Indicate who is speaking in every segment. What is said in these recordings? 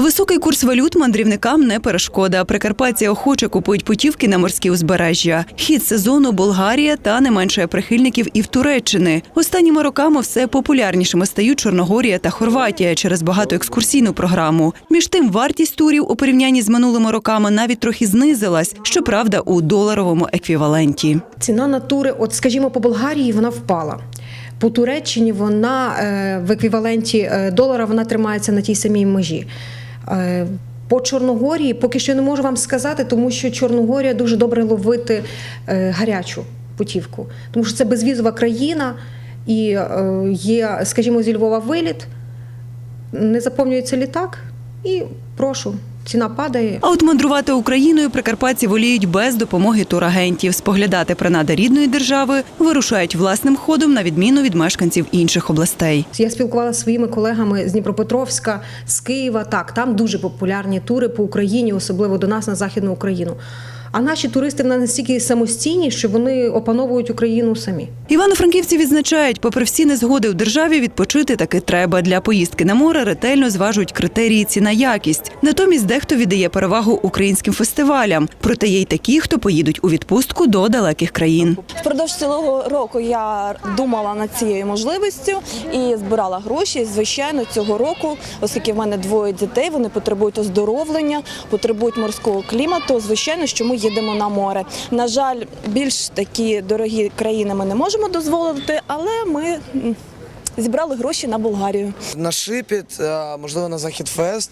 Speaker 1: Високий курс валют мандрівникам не перешкода. Прикарпатці охоче купують путівки на морські узбережжя. Хід сезону Болгарія та не менше прихильників і в Туреччини. Останніми роками все популярнішими стають Чорногорія та Хорватія через багатоекскурсійну програму. Між тим, вартість турів у порівнянні з минулими роками навіть трохи знизилась, щоправда, у доларовому еквіваленті.
Speaker 2: Ціна на тури, от скажімо, по Болгарії вона впала. По Туреччині вона е, в еквіваленті е, долара вона тримається на тій самій межі. Е, По Чорногорії поки що не можу вам сказати, тому що Чорногорія дуже добре ловити е, гарячу путівку, тому що це безвізова країна і е, є, скажімо, зі Львова виліт, не заповнюється літак, і прошу, ціна падає.
Speaker 1: А от мандрувати Україною прикарпатці воліють без допомоги турагентів. Споглядати принади рідної держави вирушають власним ходом на відміну від мешканців інших областей.
Speaker 2: Я спілкувалася зі своїми колегами з Дніпропетровська, з Києва. Так, там дуже популярні тури по Україні, особливо до нас на Західну Україну. А наші туристи настільки самостійні, що вони опановують Україну самі.
Speaker 1: Івано-франківці відзначають, попри всі незгоди в державі, відпочити таки треба. Для поїздки на море ретельно зважують критерії ціна якість. Натомість дехто віддає перевагу українським фестивалям. Проте є й такі, хто поїдуть у відпустку до далеких країн.
Speaker 3: Впродовж цілого року я думала над цією можливістю і збирала гроші. Звичайно, цього року, оскільки в мене двоє дітей, вони потребують оздоровлення, потребують морського клімату. Звичайно, що ми їдемо на море. На жаль, більш такі дорогі країни ми не можемо дозволити, але ми зібрали гроші на Болгарію.
Speaker 4: На Шипіт, е, можливо, на Захід Фест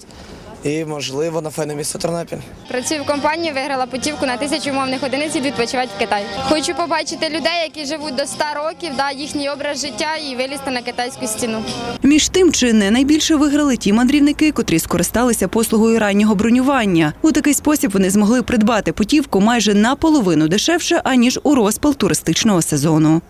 Speaker 4: і, можливо, на файне місто Тернопіль.
Speaker 5: Працюю в компанії, виграла путівку на тисячу умовних одиниць і відпочивати в Китай. Хочу побачити людей, які живуть до 100 років, да, їхній образ життя і вилізти на китайську стіну.
Speaker 1: Між тим, чи не найбільше виграли ті мандрівники, котрі скористалися послугою раннього бронювання. У такий спосіб вони змогли придбати путівку майже наполовину дешевше аніж у розпал туристичного сезону.